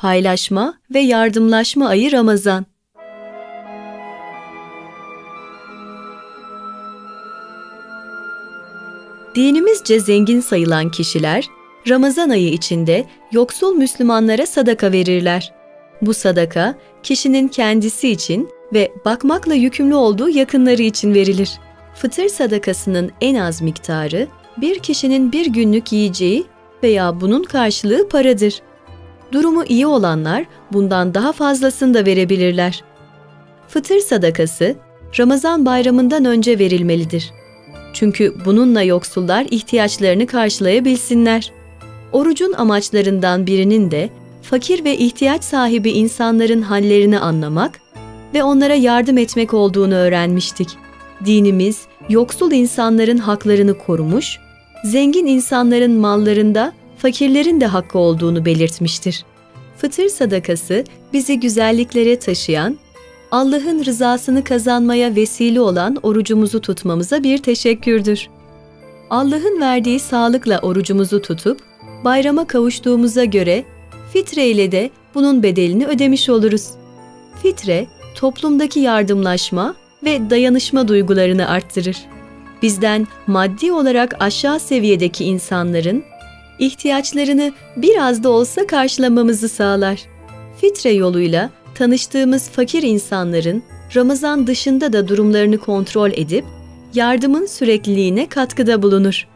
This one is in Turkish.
paylaşma ve yardımlaşma ayı Ramazan. Dinimizce zengin sayılan kişiler Ramazan ayı içinde yoksul Müslümanlara sadaka verirler. Bu sadaka kişinin kendisi için ve bakmakla yükümlü olduğu yakınları için verilir. Fıtır sadakasının en az miktarı bir kişinin bir günlük yiyeceği veya bunun karşılığı paradır. Durumu iyi olanlar bundan daha fazlasını da verebilirler. Fıtır sadakası Ramazan bayramından önce verilmelidir. Çünkü bununla yoksullar ihtiyaçlarını karşılayabilsinler. Orucun amaçlarından birinin de fakir ve ihtiyaç sahibi insanların hallerini anlamak ve onlara yardım etmek olduğunu öğrenmiştik. Dinimiz yoksul insanların haklarını korumuş, zengin insanların mallarında fakirlerin de hakkı olduğunu belirtmiştir. Fıtır sadakası bizi güzelliklere taşıyan, Allah'ın rızasını kazanmaya vesile olan orucumuzu tutmamıza bir teşekkürdür. Allah'ın verdiği sağlıkla orucumuzu tutup bayrama kavuştuğumuza göre fitre ile de bunun bedelini ödemiş oluruz. Fitre, toplumdaki yardımlaşma ve dayanışma duygularını arttırır. Bizden maddi olarak aşağı seviyedeki insanların ihtiyaçlarını biraz da olsa karşılamamızı sağlar. Fitre yoluyla tanıştığımız fakir insanların Ramazan dışında da durumlarını kontrol edip yardımın sürekliliğine katkıda bulunur.